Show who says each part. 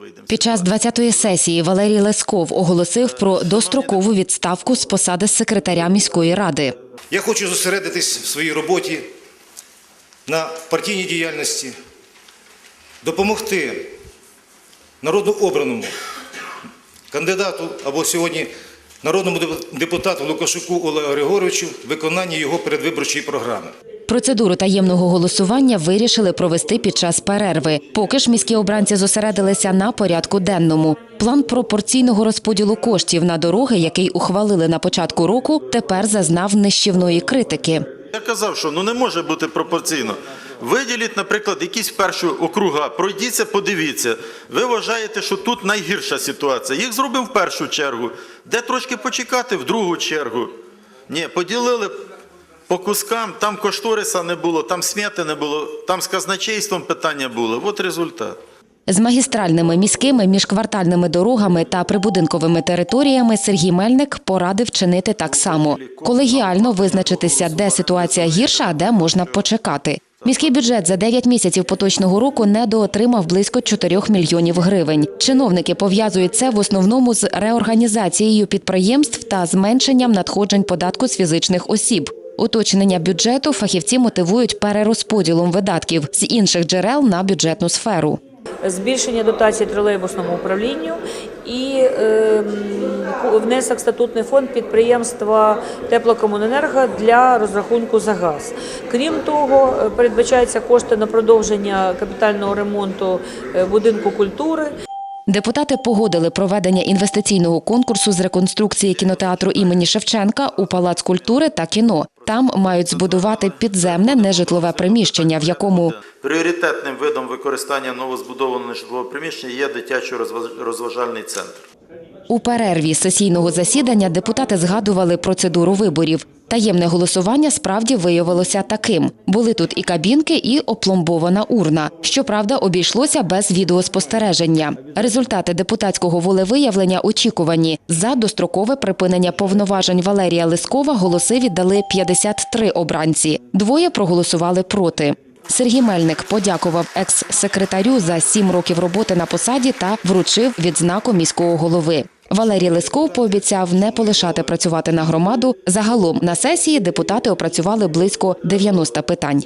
Speaker 1: вийдемо.
Speaker 2: Під час 20-ї сесії Валерій Лесков оголосив про дострокову відставку з посади секретаря міської ради.
Speaker 3: Я хочу зосередитись в своїй роботі на партійній діяльності, допомогти народно обраному кандидату або сьогодні народному депутату Лукашуку Олегу Григоровичу в виконанні його передвиборчої програми.
Speaker 2: Процедуру таємного голосування вирішили провести під час перерви. Поки ж міські обранці зосередилися на порядку денному. План пропорційного розподілу коштів на дороги, який ухвалили на початку року, тепер зазнав нищівної критики.
Speaker 1: Я казав, що ну не може бути пропорційно. Виділіть, наприклад, якісь перші округа, пройдіться, подивіться. Ви вважаєте, що тут найгірша ситуація. Їх зробив в першу чергу. Де трошки почекати в другу чергу. Ні, поділили по кускам, там кошториса не було, там сміти не було, там з казначейством питання було. От результат.
Speaker 2: З магістральними міськими міжквартальними дорогами та прибудинковими територіями Сергій Мельник порадив чинити так само колегіально визначитися, де ситуація гірша, а де можна почекати. Міський бюджет за 9 місяців поточного року недоотримав близько 4 мільйонів гривень. Чиновники пов'язують це в основному з реорганізацією підприємств та зменшенням надходжень податку з фізичних осіб. Уточнення бюджету фахівці мотивують перерозподілом видатків з інших джерел на бюджетну сферу.
Speaker 4: збільшення дотацій тролейбусному управлінню і ем, внесок статутний фонд підприємства теплокомуненерго для розрахунку за газ. Крім того, е, передбачаються кошти на продовження капітального ремонту е, будинку культури.
Speaker 2: Депутати погодили проведення інвестиційного конкурсу з реконструкції кінотеатру імені Шевченка у Палац культури та кіно. Там мають збудувати підземне нежитлове приміщення, в якому
Speaker 1: Пріоритетним видом використання новозбудованого нежитлового приміщення є дитячо-розважальний центр.
Speaker 2: у перерві сесійного засідання депутати згадували процедуру виборів. Таємне голосування справді виявилося таким: були тут і кабінки, і опломбована урна. Щоправда, обійшлося без відеоспостереження. Результати депутатського волевиявлення очікувані. За дострокове припинення повноважень Валерія Лискова голоси віддали 53 обранці. Двоє проголосували проти. Сергій Мельник подякував екс-секретарю за сім років роботи на посаді та вручив відзнаку міського голови. Валерій Лисков пообіцяв не полишати працювати на громаду. Загалом на сесії депутати опрацювали близько 90 питань.